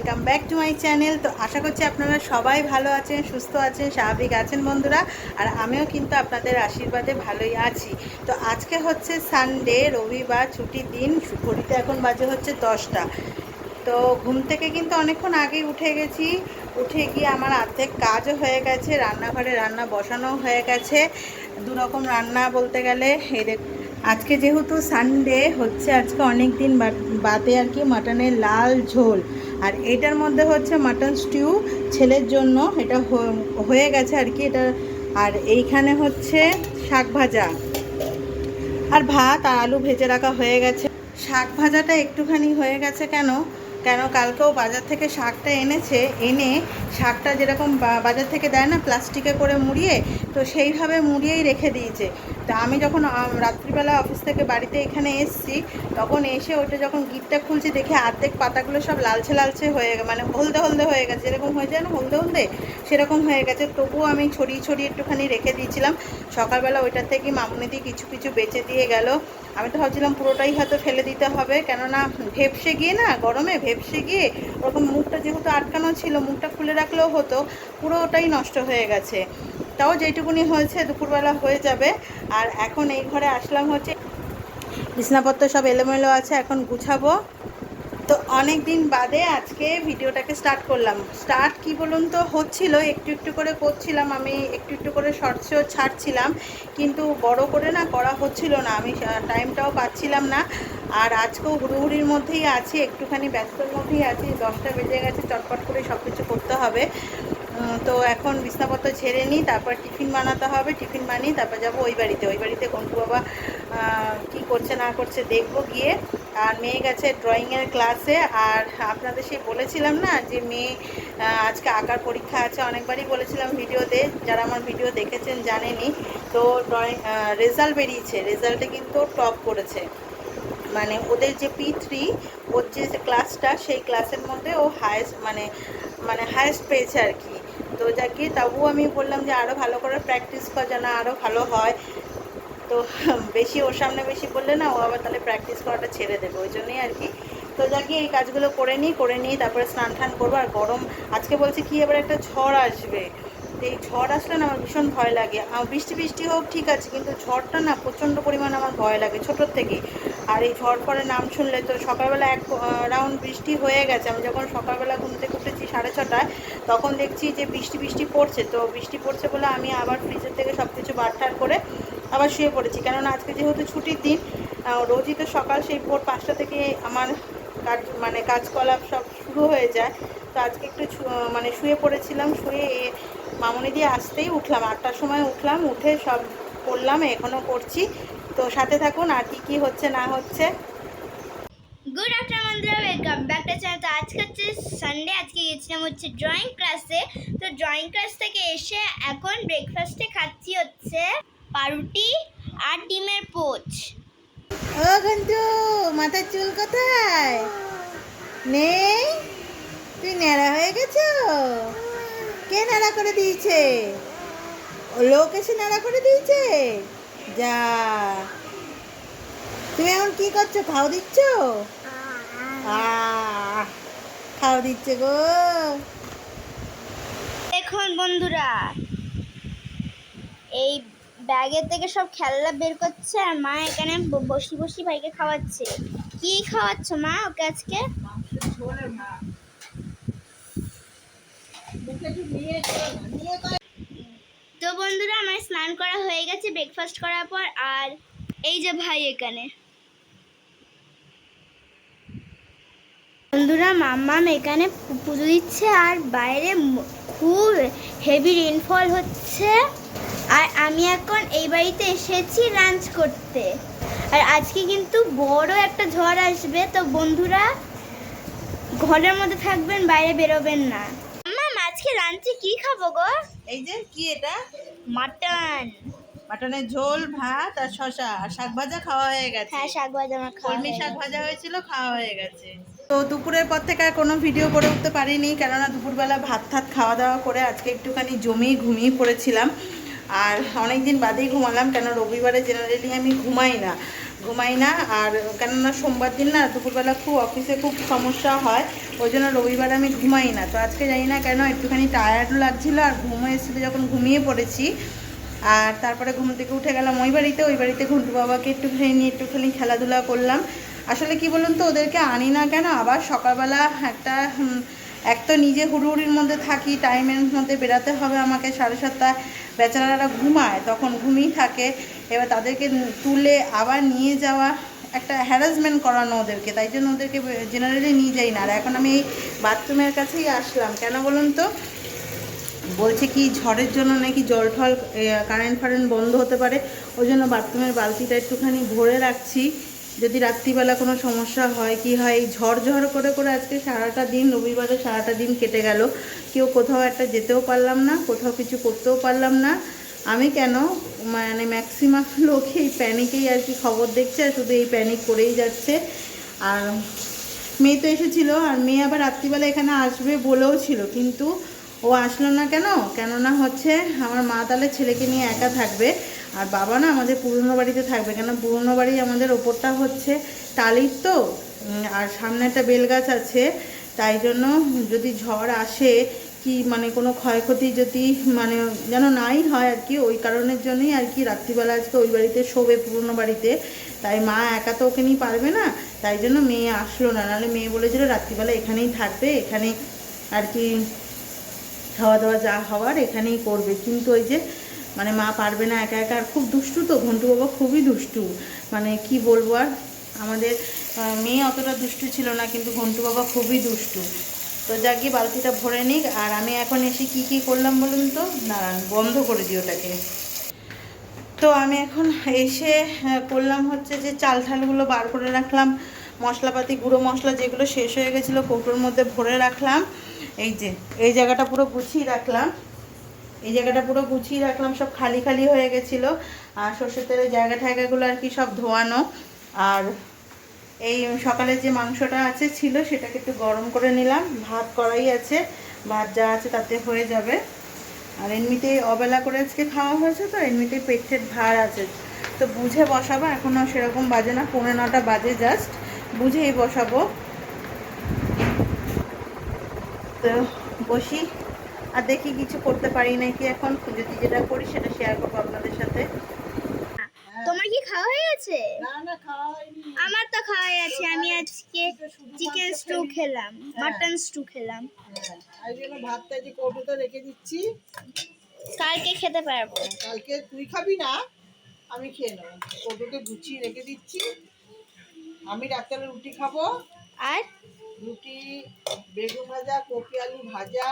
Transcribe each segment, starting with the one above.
Welcome back to my channel তো আশা করছি আপনারা সবাই ভালো আছেন, সুস্থ আছেন, স্বাভাবিক আছেন বন্ধুরা। আর আমিও কিন্তু আপনাদের আশীর্বাদে ভালোই আছি। তো আজকে হচ্ছে সানডে রবিবার, ছুটির দিন। ঘড়িতে এখন বাজে হচ্ছে দশটা। তো ঘুম থেকে কিন্তু অনেকক্ষণ আগেই উঠে গেছি। উঠে গিয়ে আমার অর্ধেক কাজও হয়ে গেছে, রান্নাঘরে রান্না বসানো হয়ে গেছে। দু রকম রান্না বলতে গেলে, এই আজকে যেহেতু সানডে হচ্ছে আজকে অনেক দিন বাদে আর কি, মাটনের লাল ঝোল। আর এটার মধ্যে হচ্ছে মাটন স্টিউ ছেলের জন্য। এটা হয়ে গেছে আর কি এটা। আর এইখানে হচ্ছে শাক ভাজা। আর ভাত আর আলু ভেজে রাখা হয়ে গেছে। শাক ভাজাটা একটুখানি হয়ে গেছে কেন? কেন কালকেও বাজার থেকে শাকটা এনেছে, এনে শাকটা যেরকম বাজার থেকে দেয় না, প্লাস্টিকে করে মুড়িয়ে তো সেইভাবে মুড়িয়েই রেখে দিয়েছে। তা আমি যখন রাত্রিবেলা অফিস থেকে বাড়িতে এখানে এসেছি, তখন এসে ওইটা যখন গিটটা খুলছি, দেখে অর্ধেক পাতাগুলো সব লালচে লালচে হয়ে গেছে মানে হলদে হলদে হয়ে গেছে। যেরকম হয়ে যায় না হলদে হলদে, সেরকম হয়ে গেছে। তবুও আমি ছড়িয়ে ছড়িয়ে একটুখানি রেখে দিয়েছিলাম। সকালবেলা ওইটার থেকে মামুনি দিয়ে কিছু কিছু বেঁচে দিয়ে গেল। আমি তো ভাবছিলাম পুরোটাই হয়তো ফেলে দিতে হবে। কেননা ভেপসে গিয়ে না, গরমে ভেপসে গিয়ে ওরকম মুখটা যেহেতু আটকানো ছিল, মুখটা খুলে রাখলেও হতো, পুরোটাই নষ্ট হয়ে গেছে। তাও যেটুকুনি হয়েছে দুপুরবেলা হয়ে যাবে। আর এখন এই ঘরে আসলাম হচ্ছে বিছনাপত্র সব এলোমেলো আছে, এখন গুছাবো। তো অনেক দিন বাদে আজকে ভিডিওটাকে স্টার্ট করলাম। স্টার্ট কি বলুন তো, হচ্ছিল, একটু একটু করে করছিলাম আমি, একটু একটু করে শর্টসও ছাড়ছিলাম। কিন্তু বড় করে না করা হচ্ছিল না, আমি টাইমটাও পাচ্ছিলাম না। আর আজকেও হুড়ুহুড়ির মধ্যেই আছি, একটুখানি ব্যস্তর মধ্যেই আছি, দশটা বেজে গেছে, চটপট করে সব কিছু করতে হবে। তো এখন বিছনাপত্র ছেড়ে নিই, তারপর টিফিন বানাতে হবে, টিফিন বানিয়ে তারপর যাব ওই বাড়িতে। ওই বাড়িতে কন্টু বাবা কি করছে না করছে দেখব গিয়ে। আর মেয়ে গেছে ড্রয়িংয়ের ক্লাসে আর আপনাদের সেই বলেছিলাম না যে মেয়ে আজকে আঁকার পরীক্ষা আছে, অনেকবারই বলেছিলাম ভিডিওতে। যারা আমার ভিডিও দেখেছেন জানেনি তো ড্রয়িং রেজাল্ট বেরিয়েছে। রেজাল্টে কিন্তু টপ করেছে। মানে ওদের যে পি থ্রি ওর যে ক্লাসটা সেই ক্লাসের মধ্যে ও হায়েস্ট মানে মানে হায়েস্ট পেয়েছে আর কি। তো যাকে তবুও আমি বললাম যে আরও ভালো করে প্র্যাকটিস কর যেন আরও ভালো হয়। তো বেশি ওর সামনে বেশি বললে না, ও আবার তাহলে প্র্যাকটিস করাটা ছেড়ে দেবে, ওই জন্যই আর কি। তো যাকে এই কাজগুলো করে নিই করে নিই তারপরে স্নান টান করব। আর গরম, আজকে বলছে কি এবার একটা ঝড় আসবে। তো এই ঝড় আসলে না আমার ভীষণ ভয় লাগে। বৃষ্টি বৃষ্টি হোক ঠিক আছে, কিন্তু ঝড়টা না প্রচণ্ড পরিমাণ আমার ভয় লাগে ছোটোর থেকে। আর এই ঝড় পরে নাম শুনলে তো সকালবেলা এক রাউন্ড বৃষ্টি হয়ে গেছে। আমি যখন সকালবেলা ঘুম থেকে উঠেছি সাড়ে ছটায়, তখন দেখছি যে বৃষ্টি বৃষ্টি পড়ছে। তো বৃষ্টি পড়ছে বলে আমি আবার ফ্রিজের থেকে সব কিছু বারটার করে আবার শুয়ে পড়েছি। কেননা আজকে যেহেতু ছুটির দিন রোজই তো সকাল সেই ভোর পাঁচটা থেকে আমার কাজ মানে কাজকলাপ সব শুরু হয়ে যায়। তো আজকে একটু মানে শুয়ে পড়েছিলাম, শুয়ে মামনি দিয়ে আসতেই উঠলাম। আটটার সময় উঠলাম, উঠে সব করলাম এখনও করছি। তো সাথে থাকুন আর কি কি হচ্ছে না হচ্ছে। গুড আফটার বন্ধুরা ওয়েলকাম ব্যাক টু চ্যানেল তো আজকে হচ্ছে সানডে আজকে গেছিলাম হচ্ছে ড্রয়িং ক্লাসে তো ড্রয়িং ক্লাস থেকে এসে এখন ব্রেকফাস্টে খাচ্ছি হচ্ছে পাউরুটি আর ডিমের পোচ। ও ঘন্টু মাথার চুল কোথায়? নেই? তুই ন্যাড়া হয়ে গেছো? কে ন্যাড়া করে দিয়েছে? লোক এসে ন্যাড়া করে দিয়েছে? যা। তুমি এখন কি করছ? খাও দিচ্ছ? খাও দিচ্ছে গো। দেখুন বন্ধুরা এই ব্যাগের থেকে সব খেলনা বের করছে আর মা এখানে বসি বসি ভাইকে খাওয়াচ্ছে। কি খাওয়াচ্ছ মা ওকে আজকে? তো বন্ধুরা, আমার স্নান করা হয়ে গেছে ব্রেকফাস্ট করার পর, আর এই যে ভাই এখানে। বন্ধুরা, মাম্মাম এখানে পুজো দিচ্ছে, আর বাইরে খুব হেভি রেনফল হচ্ছে। আর আমি এখন এই বাড়িতে এসেছি লাঞ্চ করতে। আর আজকে কিন্তু বড় একটা ঝড় আসবে, তো বন্ধুরা, ঘরের মধ্যে থাকবেন, বাইরে বেরোবেন না। আজকে লাঞ্চে কি খাব গো? এই যে কি এটা? মাটন। মাটনের ঝোল ভাত আর শশা আর শাক ভাজা খাওয়া হয়ে গেছে। হ্যাঁ শাক ভাজা আমার খাওয়া কলমি শাক ভাজা হয়েছিল খাওয়া হয়ে গেছে। তো দুপুরের পর থেকে আর কোনো ভিডিও করে উঠতে পারিনি কেননা দুপুরবেলা ভাত ঠাত খাওয়া দাওয়া করে আজকে একটুখানি জমিয়ে ঘুমিয়ে পড়েছিলাম। আর অনেক দিন বাদেই ঘুমালাম কেন রবিবারে জেনারেলি আমি ঘুমাই না। ঘুমাই না। আর কেননা সোমবার দিন না দুপুরবেলা খুব অফিসে খুব সমস্যা হয়, ওই জন্য রবিবার আমি ঘুমাই না। তো আজকে জানি না কেন একটুখানি টায়ার্ডও লাগছিল আর ঘুমো এসেছিল যখন ঘুমিয়ে পড়েছি। আর তারপরে ঘুম থেকে উঠে গেলাম ওই বাড়িতে ওই বাড়িতে ঘুন্টু বাবাকে একটুখানি নিয়ে একটুখানি খেলাধুলা করলাম। আসলে কি বলুন তো, ওদেরকে আনি না কেন? আবার সকালবেলা একটা এক তো নিজে হুড়ুহুড়ির মধ্যে থাকি টাইমের মধ্যে বেরাতে হবে আমাকে, সাড়ে সাতটা বেচারারা ঘুমায়, তখন ঘুমিয়ে থাকে। এবার তাদেরকে তুলে আবার নিয়ে যাওয়া, একটা হ্যারাসমেন্ট করানো ওদেরকে, তাই জন্য ওদেরকে জেনারেলি নিয়ে যাই না। আর এখন আমি এই বাথরুমের কাছেই আসলাম। কেন বলুন তো? বলছে কি, ঝড়ের জন্য নাকি জল ঠল কারেন্ট ফারেন্ট বন্ধ হতে পারে। ওই জন্য বাথরুমের বালতিটা একটুখানি ভরে রাখছি। যদি রাত্রিবেলা কোনো সমস্যা হয়, কি হয়, এই ঝড় ঝড় করে করে আজকে সারাটা দিন, রবিবারে সারাটা দিন কেটে গেল। কেউ কোথাও একটা যেতেও পারলাম না, কোথাও কিছু করতেও পারলাম না। আমি কেন? মানে ম্যাক্সিমাম লোক এই প্যানিকেই আর কি খবর দেখছে, আর শুধু এই প্যানিক করেই যাচ্ছে। আর মেয়ে তো এসেছিল, আর মেয়ে আবার রাত্রিবেলা এখানে আসবে বলেও ছিল, কিন্তু ও আসলো না কেন? কেননা হচ্ছে আমার মা তাহলে ছেলেকে নিয়ে একা থাকবে। আর বাবা না আমাদের পুরনো বাড়িতে থাকবে। কেন পুরনো বাড়ি আমাদের ওপরটা হচ্ছে টালির তো। আর সামনে একটা বেল গাছ আছে। তাই জন্য যদি ঝড় আসে কি মানে কোনো ক্ষয়ক্ষতি যদি মানে যেন নাই হয় আর কি, ওই কারণের জন্যই আর কি রাত্রিবেলা আজকে ওই বাড়িতে শোবে পুরনো বাড়িতে। তাই মা একা তো ওকে নিয়ে পারবে না। তাই জন্য মেয়ে আসলো না। নাহলে মেয়ে বলেছিল রাত্রিবেলা এখানেই থাকবে। এখানে আর কি খাওয়া দাওয়া যা হওয়ার এখানেই করবে। কিন্তু ওই যে মানে মা পারবে না একা একা, আর খুব দুষ্টু তো, ঘন্টু বাবা খুবই দুষ্টু। মানে কি বলব আর, আমাদের মেয়ে অতটা দুষ্টু ছিল না, কিন্তু ঘন্টু বাবা খুবই দুষ্টু। তো যা গিয়ে বালতিটা ভরে নিক, আর আমি এখন এসে কি কি করলাম বলুন তো? দাঁড়ান, বন্ধ করে দিই ওটাকে। তো আমি এখন এসে করলাম হচ্ছে যে চাল ঠালগুলো বার করে রাখলাম। মশলাপাতি, গুঁড়ো মশলা যেগুলো শেষ হয়ে গেছিল, কৌটোর মধ্যে ভরে রাখলাম। এই যে, এই জায়গাটা পুরো গুছিয়ে রাখলাম। এই জায়গাটা পুরো গুছিয়ে রাখলাম, সব খালি খালি হয়ে গেছিল। আর সর্ষের তেলের জায়গা ঠায়গাগুলো আর কি সব ধোয়ানো। আর এই সকালে যে মাংসটা আছে ছিল, সেটাকে একটু গরম করে নিলাম। ভাত করাই আছে, ভাত যা আছে তাতে হয়ে যাবে। আর এমনিতেই অবেলা করে আজকে খাওয়া হয়েছে তো এমনিতেই পেটের ভার আছে। তো বুঝে বসাবো এখনও সেরকম বাজে না, পৌনে নটা বাজে জাস্ট বুঝেই বসাবো। তো বসি। আর দেখি কিছু করতে পারি নাকি এখন। যদি যেটা করি সেটা শেয়ার করব আপনাদের সাথে। তোমার কি খাওয়া হয়ে গেছে? আমার তো খাওয়া হয়ে গেছে। আমি আজকে চিকেন স্টু খেলাম মাটন স্টু খেলাম। হ্যাঁ, জন্য ভাতটা যে কৌটোতে রেখে দিচ্ছি। কালকে খেতে পারব। কালকে তুই খাবি না আমি খেয়ে নেব। কৌটোতে গুছিয়ে রেখে দিচ্ছি। আমি রাত্রে রুটি খাব। আর? রুটি, বেগুন ভাজা, কপি আলু ভাজা,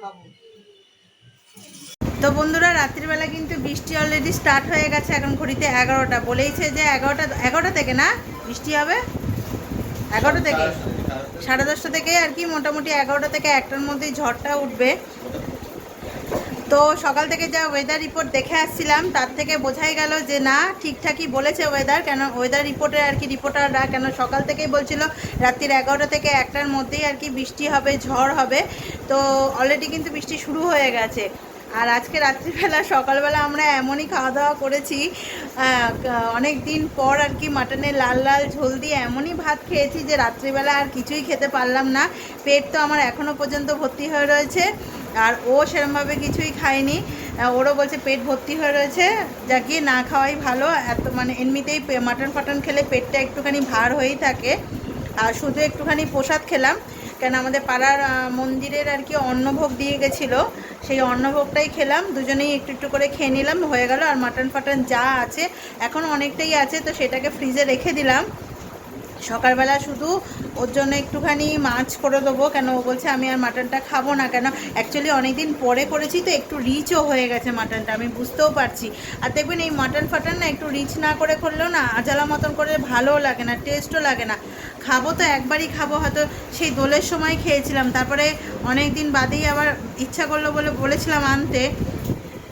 খাব। তো বন্ধুরা রাত্রিবেলা কিন্তু বৃষ্টি অলরেডি স্টার্ট হয়ে গেছে এখন ঘড়িতে এগারোটা। বলেইছে যে এগারোটা এগারোটা থেকে না? বৃষ্টি হবে? এগারোটা থেকে? সাড়ে দশটা থেকে আর কি, মোটামুটি এগারোটা থেকে একটার মধ্যেই ঝড়টা উঠবে। তো সকাল থেকে যা ওয়েদার রিপোর্ট দেখে আসছিলাম, তার থেকে বোঝাই গেল যে না, ঠিকঠাকই বলেছে ওয়েদার কেন ওয়েদার রিপোর্টে আর কি রিপোর্টাররা কেন সকাল থেকেই বলছিল, রাত্রির এগারোটা থেকে একটার মধ্যেই আর কি বৃষ্টি হবে, ঝড় হবে। তো অলরেডি কিন্তু বৃষ্টি শুরু হয়ে গেছে। আর আজকে রাত্রিবেলা, সকালবেলা আমরা এমনই খাওয়া দাওয়া করেছি অনেক দিন পর আর কি মাটনের লাল লাল ঝোল দিয়ে এমনই ভাত খেয়েছি যে রাত্রিবেলা আর কিছুই খেতে পারলাম না। পেট তো আমার এখনও পর্যন্ত ভর্তি হয়ে রয়েছে। আর ও সেরমভাবে কিছুই খায়নি। ওরও বলছে পেট ভর্তি হয়ে রয়েছে, যা গিয়ে না খাওয়াই ভালো। এত মানে এমনিতেই মাটন ফাটন খেলে পেটটা একটুখানি ভার হয়েই থাকে। আর শুধু একটুখানি প্রসাদ খেলাম, কেন আমাদের পাড়ার মন্দিরের আর কি অন্নভোগ দিয়ে গেছিল। সেই অন্নভোগটাই খেলাম, দুজনেই একটু একটু করে খেয়ে নিলাম, হয়ে গেল। আর মাটন ফাটন যা আছে, এখন অনেকটাই আছে, তো সেটাকে ফ্রিজে রেখে দিলাম। সকালবেলা শুধু ওর জন্য একটুখানি মাছ করে দেবো। কেন ও বলছে আমি আর মাটনটা খাব না কেন? অ্যাকচুয়ালি অনেকদিন পরে করেছি তো একটু রিচও হয়ে গেছে মাটনটা, আমি বুঝতেও পারছি। আর দেখবেন এই মাটন ফাটন না একটু রিচ না করে করলেও না আজালা মতন করে ভালোও লাগে না টেস্টও লাগে না। খাব তো একবারই খাব, হয়তো সেই দোলের সময় খেয়েছিলাম। তারপরে অনেক দিন বাদেই আবার ইচ্ছা করল বলে বলেছিলাম আনতে।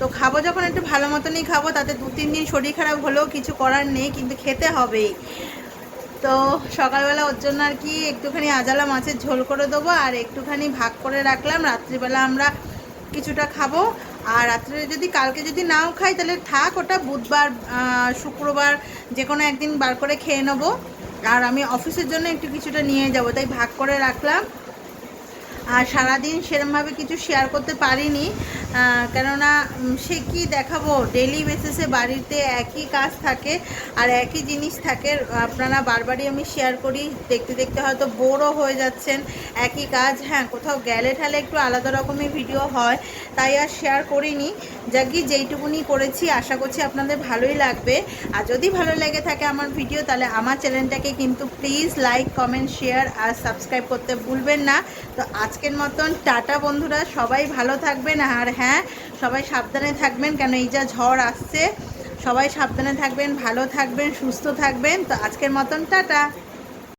তো খাব যখন একটু ভালো মতনই খাব, তাতে দু তিন দিন শরীর খারাপ হলেও কিছু করার নেই, কিন্তু খেতে হবেই। তো সকালবেলা ওর জন্য আর কি একটুখানি আজালা মাছের ঝোল করে দেবো আর একটুখানি ভাগ করে রাখলাম। রাত্রিবেলা আমরা কিছুটা খাব। আর রাত্রে যদি কালকে যদি নাও খাই তাহলে থাক, ওটা বুধবার শুক্রবার যে কোনো একদিন বার করে খেয়ে নেব। আর আমি অফিসের জন্য একটু কিছুটা নিয়ে যাব, তাই ভাগ করে রাখলাম। আর সারাদিন সেরমভাবে কিছু শেয়ার করতে পারিনি। কেননা সে কি দেখাবো? ডেলি বেসিসে বাড়িতে একই কাজ থাকে আর একই জিনিস থাকে। আপনারা বারবারই আমি শেয়ার করি, দেখতে দেখতে হয়তো বোরও হয়ে যাচ্ছেন। একই কাজ হ্যাঁ কোথাও গেলে ঠালে একটু আলাদা রকমের ভিডিও হয়। তাই আর শেয়ার করিনি। যাকি যেইটুকুনি করেছি, আশা করছি আপনাদের ভালোই লাগবে। আর যদি ভালো লেগে থাকে আমার ভিডিও তাহলে আমার চ্যানেলটাকে কিন্তু প্লিজ লাইক কমেন্ট শেয়ার আর সাবস্ক্রাইব করতে ভুলবেন না। তো আজকের মতন। টাটা বন্ধুরা, সবাই ভালো থাকবেন। আর হ্যাঁ সবাই সাবধানে থাকবেন কেন এই যা ঝড় আসছে। সবাই সাবধানে থাকবেন, ভালো থাকবেন, সুস্থ থাকবেন। তো আজকের মতন, টাটা।